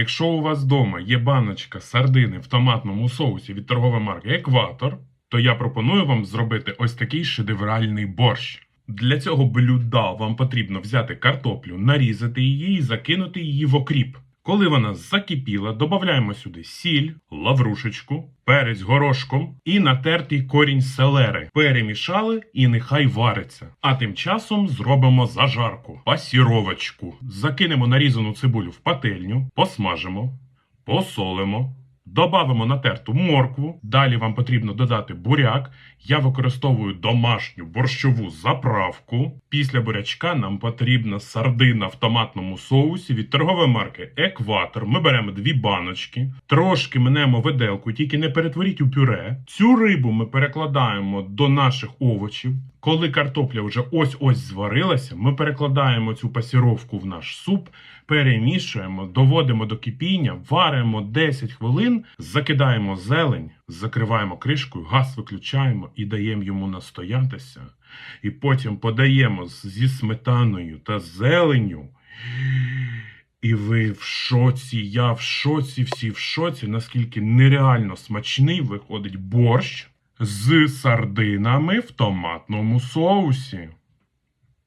Якщо у вас вдома є баночка сардини в томатному соусі від торгової марки Екватор, то я пропоную вам зробити ось такий шедевральний борщ. Для цього блюда вам потрібно взяти картоплю, нарізати її і закинути її в окріп. Коли вона закипіла, додаємо сюди сіль, лаврушечку, перець горошком і натертий корінь селери. Перемішали і нехай вариться. А тим часом зробимо зажарку, пасіровочку. Закинемо нарізану цибулю в пательню, посмажимо, посолимо. Добавимо натерту моркву. Далі вам потрібно додати буряк. Я використовую домашню борщову заправку. Після бурячка нам потрібна сардина в томатному соусі від торгової марки Екватор. Ми беремо дві баночки, трошки минемо виделку, тільки не перетворіть у пюре. Цю рибу ми перекладаємо до наших овочів. Коли картопля вже ось-ось зварилася, ми перекладаємо цю пасіровку в наш суп, перемішуємо, доводимо до кипіння, варимо 10 хвилин, закидаємо зелень, закриваємо кришкою, газ виключаємо і даємо йому настоятися. І потім подаємо зі сметаною та зеленню. І ви в шоці, я в шоці, всі в шоці, наскільки нереально смачний виходить борщ з сардинами в томатному соусі.